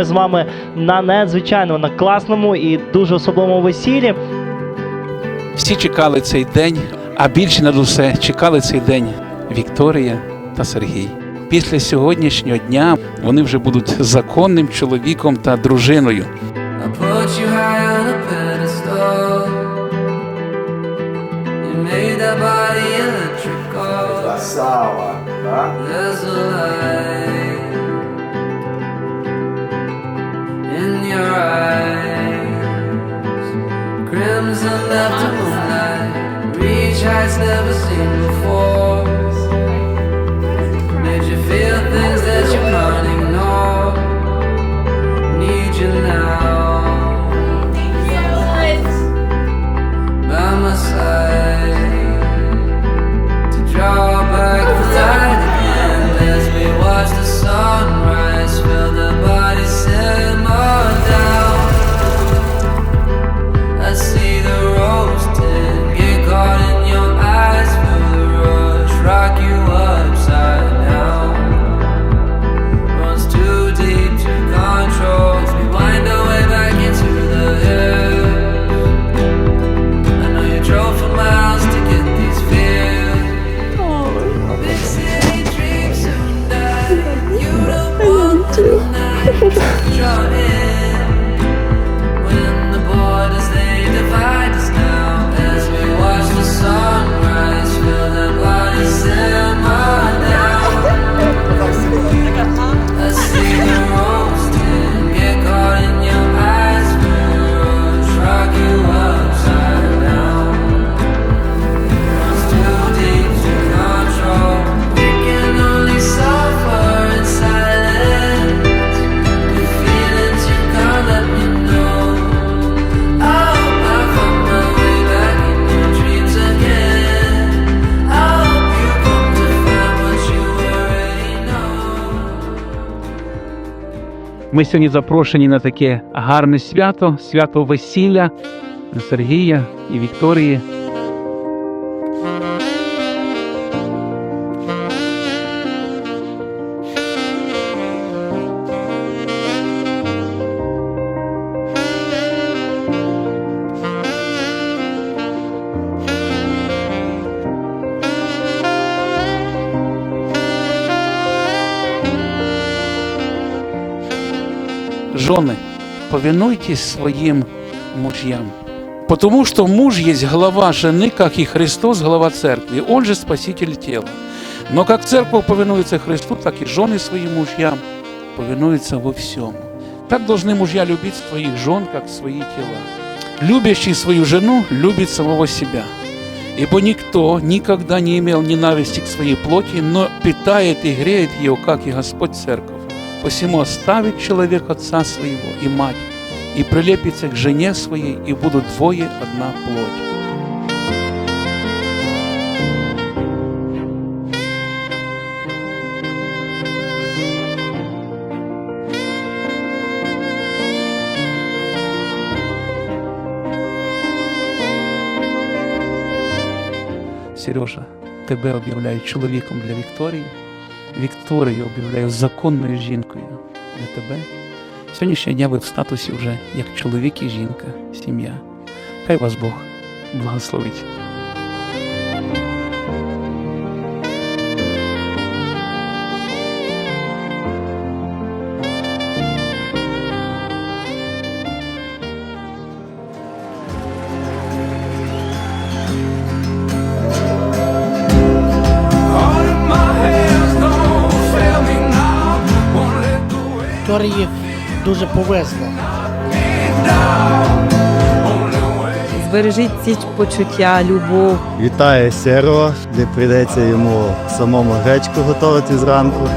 ми з вами на надзвичайно на класному і дуже особливому весіллі. Всі чекали цей день, а більше над усе чекали цей день Вікторія та Сергій. Після сьогоднішнього дня вони вже будуть законним чоловіком та дружиною. I put Heights never seen before. Made you feel things out in Ми сьогодні запрошені на таке гарне свято, свято весілля Сергія і Вікторії. Жены, повинуйтесь своим мужьям. Потому что муж есть глава жены, как и Христос глава церкви. Он же спаситель тела. Но как церковь повинуется Христу, так и жены своим мужьям повинуются во всем. Так должны мужья любить своих жен, как свои тела. Любящий свою жену любит самого себя. Ибо никто никогда не имел ненависти к своей плоти, но питает и греет ее, как и Господь Церковь. Посему оставит человек отца своего и мать, и прилепится к жене своей, и будут двое одна плоть. Сережа, тебе об'являю чоловіком для Вікторії. Вікторію об'являю законною жінкою для тебе. Сьогоднішнього дня ви в статусі вже як чоловік і жінка, сім'я. Хай вас Бог благословить. Вікторії дуже повезло. Збережіть ці почуття, любов. Вітає Серого, де прийдеться йому самому гречку готувати зранку.